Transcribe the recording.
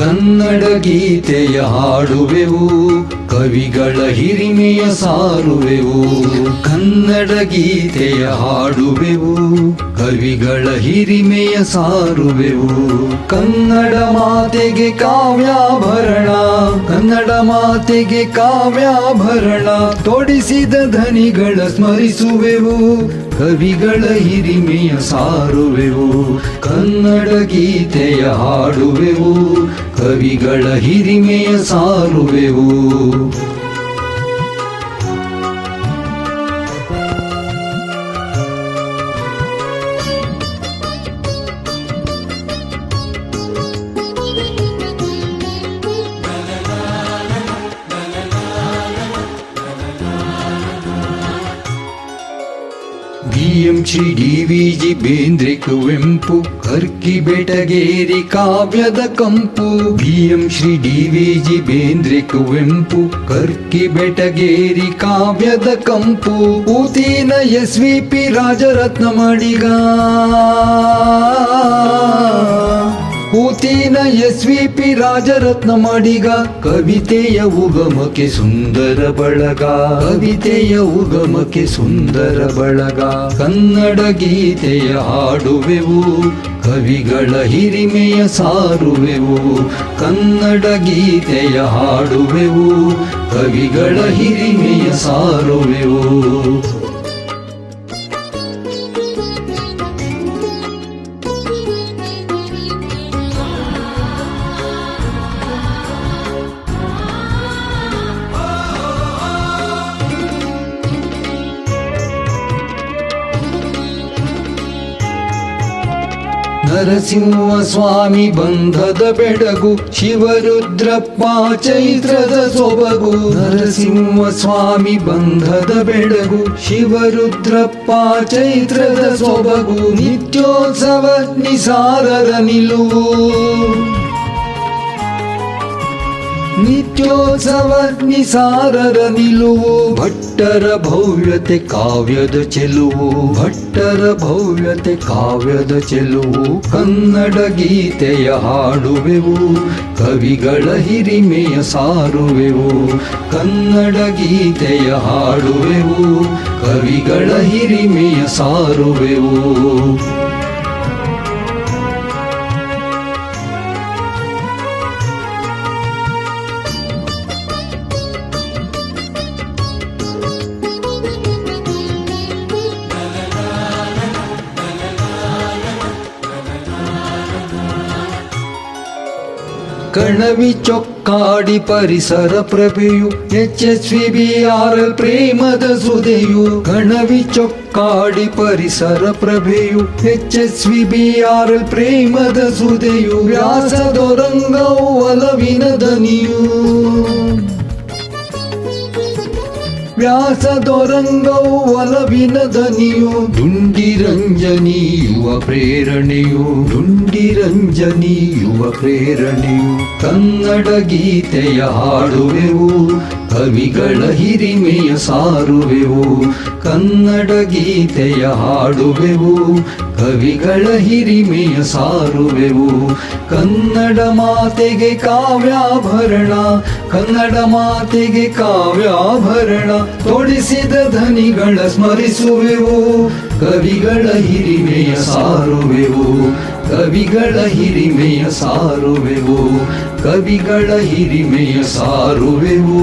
ಕನ್ನಡ ಗೀತೆಯ ಹಾಡುವೆವು, ಕವಿಗಳ ಹಿರಿಮೆಯ ಸಾರುವೆವು. ಕನ್ನಡ ಗೀತೆಯ ಹಾಡುವೆವು, ಕವಿಗಳ ಹಿರಿಮೆಯ ಸಾರುವೆವು. ಕನ್ನಡ ಮಾತೆಗೆ ಕಾವ್ಯಾಭರಣ, ಕನ್ನಡ ಮಾತೆಗೆ ಕಾವ್ಯಾಭರಣ. ತೊಡಿಸಿದ ಧನಿಗಳ ಸ್ಮರಿಸುವೆವು ಕವಿಗಳ ಹಿರಿಮೆಯ ಸಾರುವೆವು ಕನ್ನಡ ಗೀತೆಯ ಹಾಡುವೆವು ಕವಿಗಳ ಹಿರಿಮೆಯ ಸಾರುವೆವು. ಬಿಎಂಸಿ ಡಿವಿಜಿ ಬೇಂದ್ರೆ ಕುವೆಂಪು ಕರ್ಕಿ ಬೆಟಗೇರಿ ಕಾವ್ಯದ ಕಂಪು. ಬಿಎಂ ಶ್ರೀ ಡಿವಿಜಿ ಬೇಂದ್ರೆ ಕುವೆಂಪು ಕರ್ಕಿ ಬೆಟಗೇರಿ ಕಾವ್ಯದ ಕಂಪು. ಊತಿನ ಎಸ್ ವಿ ರಾಜರತ್ನ ಮಡಿಗ. ಎಸ್ ವಿ ಪಿ ರಾಜರತ್ನ ಮಾಡಿಗ. ಕವಿತೆಯ ಉಗಮಕ್ಕೆ ಸುಂದರ ಬಳಗ. ಕವಿತೆಯ ಉಗಮಕ್ಕೆ ಸುಂದರ ಬಳಗ. ಕನ್ನಡ ಗೀತೆಯ ಹಾಡುವೆವು. ಕವಿಗಳ ಹಿರಿಮೆಯ ಸಾರುವೆವು. ಕನ್ನಡ ಗೀತೆಯ ಹಾಡುವೆವು. ಕವಿಗಳ ಹಿರಿಮೆಯ ಸಾರುವೆವು. ನರಸಿಂಹ ಸ್ವಾಮಿ ಬಂಧದ ಬೆಡಗು, ಶಿವರುದ್ರಪ್ಪ ಚೈತ್ರದ ಸೊಬಗು. ನರಸಿಂಹ ಸ್ವಾಮಿ ಬಂಧದ ಬೆಡಗು, ಶಿವರುದ್ರಪ್ಪ ಚೈತ್ರದ ಸೊಬಗು. ನಿತ್ಯೋತ್ಸವ ನಿಸಾರರ ನಿಲುವು. ನಿತ್ಯೋತ್ಸವ ನಿಸಾರರ ನಿಲುವು, ಭಟ್ಟರ ಭವ್ಯತೆ ಕಾವ್ಯದ ಚೆಲುವು, ಭಟ್ಟರ ಭವ್ಯತೆ ಕಾವ್ಯದ ಚೆಲುವು, ಕನ್ನಡ ಗೀತೆಯ ಹಾಡುವೆವು, ಕವಿಗಳ ಹಿರಿಮೆಯ ಸಾರುವೆವು, ಕನ್ನಡ ಗೀತೆಯ ಹಾಡುವೆವು, ಕವಿಗಳ ಹಿರಿಮೆಯ ಸಾರುವೆವು. ಕಣವಿ ಚೊಕ್ಕಾಡಿ ಪರಿಸರ ಪ್ರಭೆಯು, H S V B R ಪ್ರೇಮದ ಸುದೆಯು. ಕಣವಿ ಚೊಕ್ಕಾಡಿ ಪರಿಸರ ಪ್ರಭೆಯು, H S V B R ಪ್ರೇಮದ ಸುದೆಯು. ವ್ಯಾಸದೊರಂಗವು ಒಲವಿನ ದನಿಯು. ವ್ಯಾಸದೊರಂಗವು ಒಲವಿನ ದನಿಯು ಡುಂಡಿರಂಜನೀಯುವ ಪ್ರೇರಣೆಯು ಡುಂಡಿರಂಜನೀಯುವ ಪ್ರೇರಣೆಯು, ಕನ್ನಡ ಗೀತೆಯ ಹಾಡುವೆವು, ಕವಿಗಳ ಹಿರಿಮೆಯ ಸಾರುವೆವು, ಕನ್ನಡ ಗೀತೆಯ ಹಾಡುವೆವು, ಕವಿಗಳ ಹಿರಿಮೆಯ ಸಾರುವೆವು, ಕನ್ನಡ ಮಾತೆಗೆ ಕಾವ್ಯಾಭರಣ, ಕನ್ನಡ ಮಾತೆಗೆ ಕಾವ್ಯಾಭರಣ ತೊಡಿಸಿದ ಧನಿಗಳ ಸ್ಮರಿಸುವೆವು ಕವಿಗಳ ಹಿರಿಮೆಯ ಸಾರುವೆವು ಕವಿಗಳ ಹಿರಿಮೆಯ ಸಾರುವೆವು ಕವಿಗಳ ಹಿರಿಮೆಯ ಸಾರುವೆವು.